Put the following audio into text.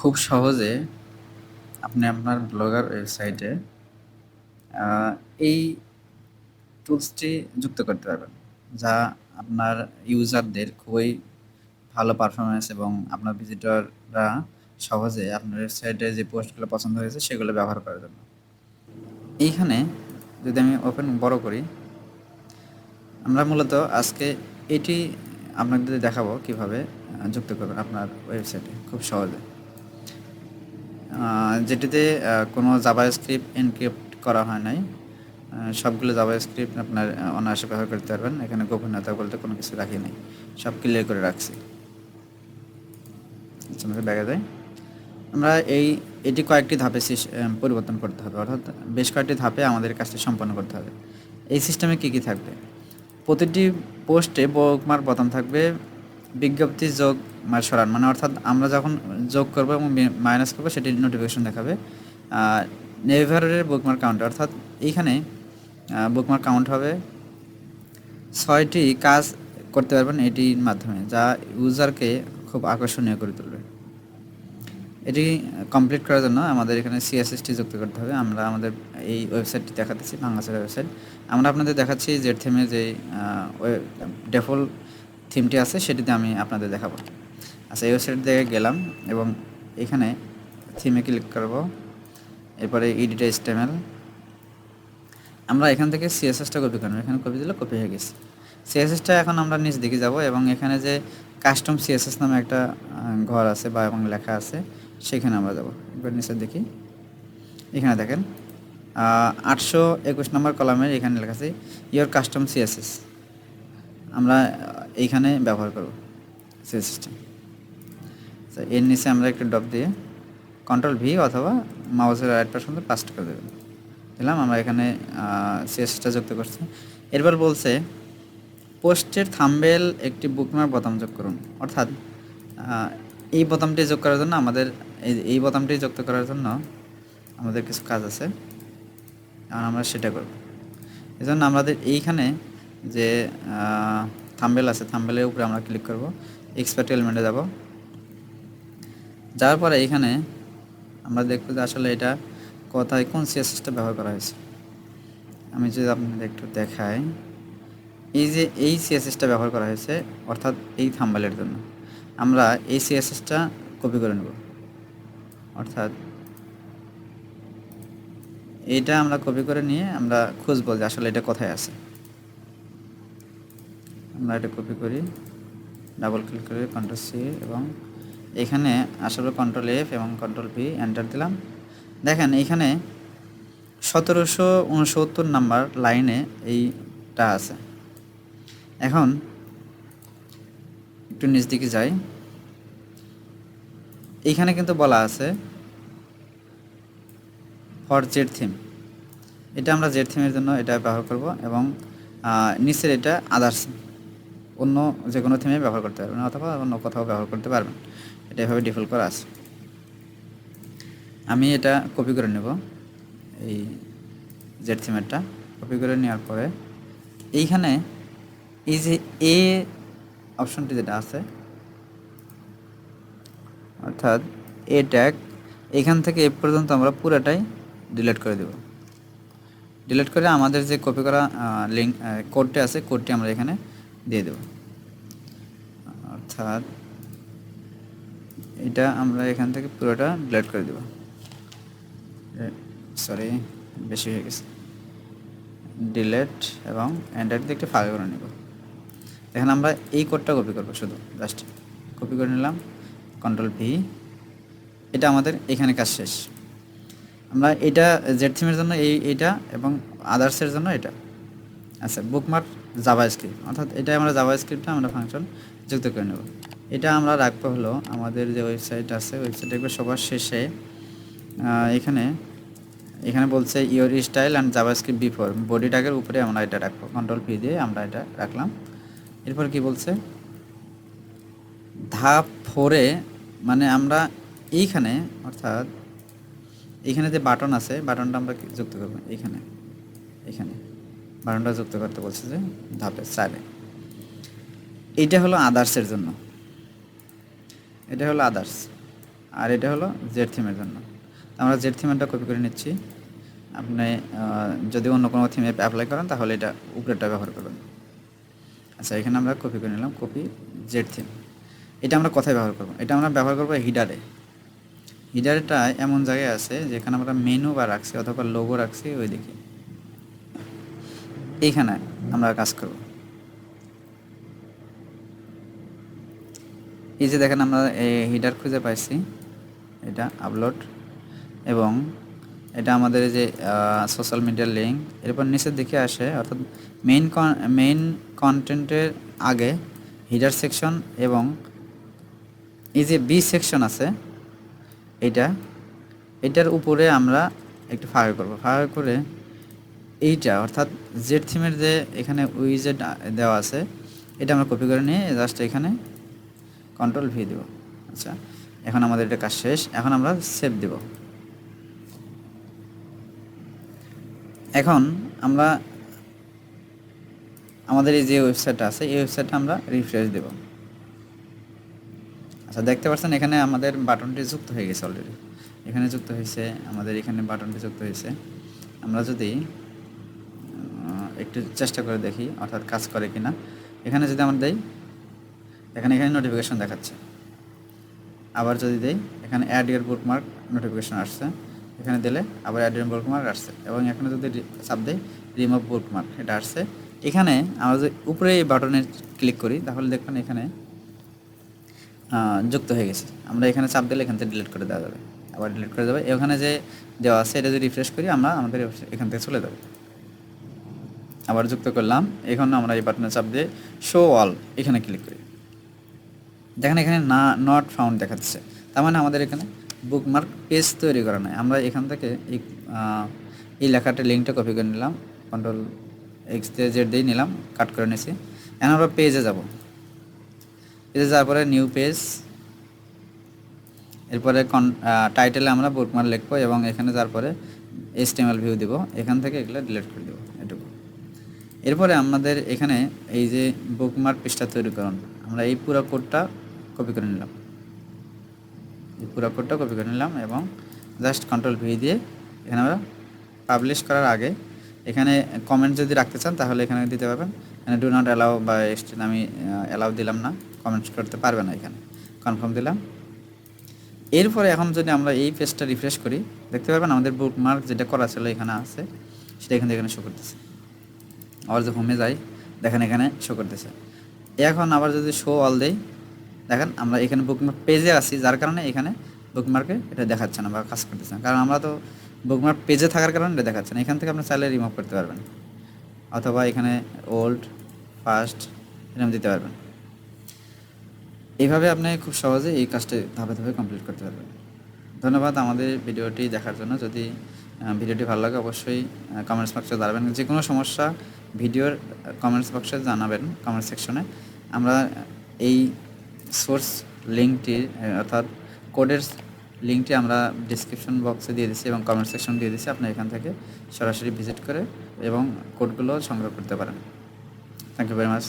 খুব সহজে আপনি আপনার ব্লগার ওয়েবসাইটে এই টুলসটি যুক্ত করতে পারবেন, যা আপনার ইউজারদের খুবই ভালো পারফরমেন্স এবং আপনার ভিজিটররা সহজে আপনার ওয়েবসাইটে যে পোস্টগুলো পছন্দ হয়েছে, সেগুলো ব্যবহার করার জন্য। এইখানে যদি আমি ওপেন বড় করি, আমরা মূলত আজকে এটি আপনাদের দেখাবো কীভাবে যুক্ত করবেন আপনার ওয়েবসাইটে খুব সহজে। যেটিতে কোনো জাভা স্ক্রিপ্ট এনক্রিপ্ট করা হয় নাই। সবগুলো জাভা স্ক্রিপ্ট আপনার অনায়াসে ব্যবহার করতে পারবেন। এখানে গোপনীয়তা বলতে কোনো কিছু রাখি নাই। সব ক্লিয়ার করে রাখছি। দেখা যায়। আমরা এই, এটি কয়েকটি ধাপে পরিবর্তন করতে হবে। অর্থাৎ বেশ কয়েকটি ধাপে আমাদের কাজটি সম্পন্ন করতে হবে। এই সিস্টেমে কী কী থাকবে? প্রতিটি পোস্টে বোকমার বোতাম থাকবে। বিজ্ঞপ্তি যোগ সরান। মানে অর্থাৎ আমরা যখন যোগ করব এবং মাইনাস করব, সেটি নোটিফিকেশন দেখাবে। নেভারের বুকমার কাউন্ট অর্থাৎ এইখানে বুকমার কাউন্ট হবে ছয়টি কাজ করতে পারবেন এটির মাধ্যমে, যা ইউজারকে খুব আকর্ষণীয় করে তুলবে। এটি কমপ্লিট করার জন্য আমাদের এখানে সিএসএসটি যুক্ত করতে হবে। আমরা আমাদের এই ওয়েবসাইটটি দেখাতেছি, বাংলাদেশের ওয়েবসাইট আমরা আপনাদের দেখাচ্ছি জেড থিমে যে ডেফল থিমটি আছে, সেটিতে আমি আপনাদের দেখাবো। আচ্ছা এই ওয়েবসাইট থেকে গেলাম এবং এখানে থিমে ক্লিক করব। এরপরে ইডিট এস্টেমেল আমরা এখান থেকে সিএসএসটা কপি করব। এখানে কপি দিলে কপি হয়ে গেছে। সিএসএসটা এখন আমরা নিচ দিকে যাব এবং এখানে যে কাস্টম সিএসএস নামে একটা ঘর আছে বা এবং লেখা আছে, সেখানে আমরা যাব। এবার নিচে দেখি। এখানে দেখেন আটশো একুশ নম্বর কলামের এখানে লেখা আছে ইয়োর কাস্টম সিএসএস আমরা এইখানে ব্যবহার করব সিএসএসটা আচ্ছা এর নিচে আমরা একটু ডপ দিয়ে কন্ট্রোল ভি অথবা মাউসের রাইট পর্যন্ত পাস্ট করে দেবেন দিলাম, আমরা এখানে সিএসএসটা যুক্ত করছি। এরপর বলছে পোস্টের থাম্বেল একটি বুকমার্ক বোতাম যোগ করুন। অর্থাৎ এই বোতামটি যোগ করার জন্য আমাদের, এই বোতামটি যুক্ত করার জন্য আমাদের কিছু কাজ আছে। আর আমরা সেটা করব। এই জন্য আমাদের এইখানে যে থাম্বেল আছে, থাম্বেলের উপরে আমরা ক্লিক করব এক্সপার্ট এলিমেন্টে যাব। যাওয়ার পরে এখানে আমরা দেখব যে আসলে এটা কোথায়, কোন সিএসএসটা ব্যবহার করা হয়েছে। আমি যদি আপনাদের একটু দেখাই, এই যে এই সিএসএসটা ব্যবহার করা হয়েছে, অর্থাৎ এই থাম্বালের জন্য, আমরা এই সিএসএসটা কপি করে নেব। অর্থাৎ এটা আমরা কপি করে নিয়ে আমরা খুঁজবো যে আসলে এটা কোথায় আছে। আমরা এটা কপি করি ডাবল ক্লিক করে কন্ট্রোল সি এবং এখানে আসলে কন্ট্রোল এফ এবং কন্ট্রোল পি এন্টার দিলাম। দেখেন এইখানে সতেরোশো উনসত্তর নাম্বার লাইনে এইটা আছে। এখন একটু নিচ দিকে যাই। এইখানে কিন্তু বলা আছে ফর জেড থিম এটা আমরা জেড থিমের জন্য এটা ব্যবহার করব এবং নিচের এটা আদার্স অন্য যে কোনো থিমে ব্যবহার করতে পারবেন, অথবা অন্য কোথাও ব্যবহার করতে পারবেন। এটা এভাবে ডিফল্ট করা আছে। আমি এটা কপি করে নেব, এই জেড থিমেরটা কপি করে নেওয়ার পরে এইখানে এই যে এ অপশনটি যেটা আছে, অর্থাৎ এ ট্যাগ এখান থেকে এ পর্যন্ত আমরা পুরোটাই ডিলিট করে দেব। ডিলিট করে আমাদের যে কপি করা লিঙ্ক কোডটি আছে কোডটি আমরা এখানে দিয়ে দেব। অর্থাৎ এটা আমরা এখান থেকে পুরোটা ডিলিট করে দেব। সরি বেশি হয়ে গেছে। ডিলেট এবং অ্যান্ড্রয়েড দিয়ে একটি ফাঁকা করে নেব। এখানে আমরা এই কোডটা কপি করব শুধু জাস্ট কপি করে নিলাম কন্ট্রোল ভি এটা আমাদের এখানে কাজ শেষ। আমরা এটা জেড থিমের জন্য এই এটা এবং আদার্সের জন্য এটা। আচ্ছা বুকমার্ক জাভা স্ক্রিপ্ট অর্থাৎ এটা আমরা জাভা স্ক্রিপ্টটা আমরা ফাংশন যুক্ত করে নেব। এটা আমরা রাখব হলো আমাদের যে ওয়েবসাইট আছে ওয়েবসাইট দেখবে সবার শেষে এখানে এখানে বলছে your style and JavaScript before body ট্যাগের উপরে আমরা এটা রাখব। কন্ট্রোল পি দিয়ে আমরা এটা রাখলাম। এরপর কি বলছে? ধাপ ফোরে মানে আমরা এইখানে, অর্থাৎ এখানে যে বাটন আছে বাটনটা আমরা যুক্ত করব? এইখানে এখানে। বাটনটা যুক্ত করতে বলছে যে, ধাপে চারে এইটা হলো আদার্সের জন্য। এটা হলো আদার্স আর এটা হলো জেড থিমের জন্য। আমরা জেড থিমেরটা কপি করে নিচ্ছি। আপনি যদি অন্য কোনো থিমে অ্যাপ্লাই করেন, তাহলে এটা উপরেরটা ব্যবহার করবেন। আচ্ছা এখানে আমরা কপি করে নিলাম কপি জেড থিম এটা আমরা কোথায় ব্যবহার করব? এটা আমরা ব্যবহার করব হিডারে হিডারটা এমন জায়গায় আছে যেখানে আমরা মেনু বা রাখছি অথবা লোগো রাখছি ওই দিকে এইখানে আমরা কাজ করব। এই যে দেখেন আমরা এই হিডার খুঁজে পাইছি। এটা আপলোড এবং এটা আমাদের যে সোশ্যাল মিডিয়ার লিঙ্ক এরপর নিচের দিকে আসে, অর্থাৎ মেইন মেইন কন্টেন্টের আগে হিডার সেকশন এবং এই যে বি সেকশন আছে, এটা, এটার উপরে আমরা একটু ফায়ার করব। ফায়ার করে এইটা, অর্থাৎ জেড থিমের যে এখানে উইজেড দেওয়া আছে, এটা আমরা কপি করে নিয়ে জাস্ট এখানে কন্ট্রোল ভি দেব। আচ্ছা এখন আমাদের এটা কাজ শেষ, এখন আমরা সেভ দেব। এখন আমরা আমাদের এই যে ওয়েবসাইটটা আছে, এই ওয়েবসাইটটা আমরা রিফ্রেশ দেব। আচ্ছা দেখতে পাচ্ছেন এখানে আমাদের বাটনটি যুক্ত হয়ে গেছে অলরেডি এখানে যুক্ত হয়েছে, আমাদের এখানে বাটনটি যুক্ত হয়েছে। আমরা যদি একটু চেষ্টা করে দেখি, অর্থাৎ কাজ করে কিনা। এখানে যদি আমরা দেই, এখানে এখানে নোটিফিকেশন দেখাচ্ছে। আবার যদি দেই, এখানে অ্যাড ইয়ার বুকমার্ক নোটিফিকেশন আসছে। এখানে দিলে আবার অ্যাড ইয়ার বুকমার্ক আসছে। এবং এখানে যদি চাপ দেই রিমুভ বুকমার্ক এটা আসছে। এখানে আমরা যদি উপরে এই বাটনে ক্লিক করি, তাহলে দেখবেন এখানে যুক্ত হয়ে গেছে। আমরা এখানে চাপ দিলে এখান থেকে ডিলিট করে দেওয়া যাবে। আবার ডিলিট করে যাবে এখানে যে দেওয়া আছে, এটা যদি রিফ্রেশ করি, আমরা আমাদের এখান থেকে চলে যাবে। আবার যুক্ত করলাম। এখন আমরা এই বাটনে চাপ দিয়ে শো অল এখানে ক্লিক করি। দেখেন এখানে না নট ফাউন্ড দেখাচ্ছে। তার মানে আমাদের এখানে বুকমার্ক পেজ তৈরি করা নাই। আমরা এখান থেকে এই লেখাটা লিঙ্কটা কপি করে নিলাম। কন্ট্রোল এক্স দিয়ে জেড দিয়ে নিলাম কাট করে নিয়েছি এখন আমরা পেজে যাব। পেজে যাওয়ার পরে নিউ পেজ এরপরে কন টাইটেলে আমরা বুকমার্ক লিখব এবং এখানে যাওয়ার পরে এসটিএমএল ভিউ দিব। এখান থেকে এগুলো ডিলিট করে এরপরে আমাদের এখানে এই যে বুকমার্ক পৃষ্ঠা তৈরি করুন। আমরা এই পুরো কোডটা কপি করে নিলাম। এই পুরো কোডটা কপি করে নিলাম এবং জাস্ট কন্ট্রোল ভি দিয়ে এখানে আমরা পাবলিশ করার আগে এখানে কমেন্ট যদি রাখতে চান তাহলে এখানে দিতে পারবেন। এখানে ডু নট অ্যালাউ বা এক্সটেন আমি অ্যালাউ দিলাম না। কমেন্ট করতে পারবে না এখানে। কনফার্ম দিলাম। এরপরে এখন যদি আমরা এই পেজটা রিফ্রেশ করি, দেখতে পারবেন আমাদের বুকমার্ক যেটা করা ছিল এখানে আছে, সেটা এখানে এখানে শো করতেছে। আবার যে হোমে যাই, দেখেন এখানে শো করতেছে। এখন আবার যদি শো অল দেই দেখেন আমরা এখানে বুকমার্ক পেজে আছি, যার কারণে এখানে বুকমার্কে এটা দেখাচ্ছে না বা কাজ করতেছে না। কারণ আমরা তো বুকমার্ক পেজে থাকার কারণে এটা দেখাচ্ছে না। এখান থেকে আপনি চাইলে রিমুভ করতে পারবেন। অথবা এখানে ওল্ড ফাস্ট এরকম দিতে পারবেন। এইভাবে আপনি খুব সহজে এই কাজটি ধাপে ধাপে কমপ্লিট করতে পারবেন। ধন্যবাদ আমাদের ভিডিওটি দেখার জন্য। যদি ভিডিওটি ভালো লাগে অবশ্যই কমেন্টস বক্সে জানাবেন। যে কোনো সমস্যা, ভিডিওর কমেন্টস বক্সে জানাবেন কমেন্ট সেকশনে আমরা এই সোর্স লিঙ্কটি অর্থাৎ কোডের লিঙ্কটি আমরা ডিসক্রিপশন বক্সে দিয়ে দিচ্ছি এবং কমেন্ট সেকশন দিয়ে দিচ্ছি আপনি এখান থেকে সরাসরি ভিজিট করে এবং কোডগুলো সংগ্রহ করতে পারেন। Thank you very much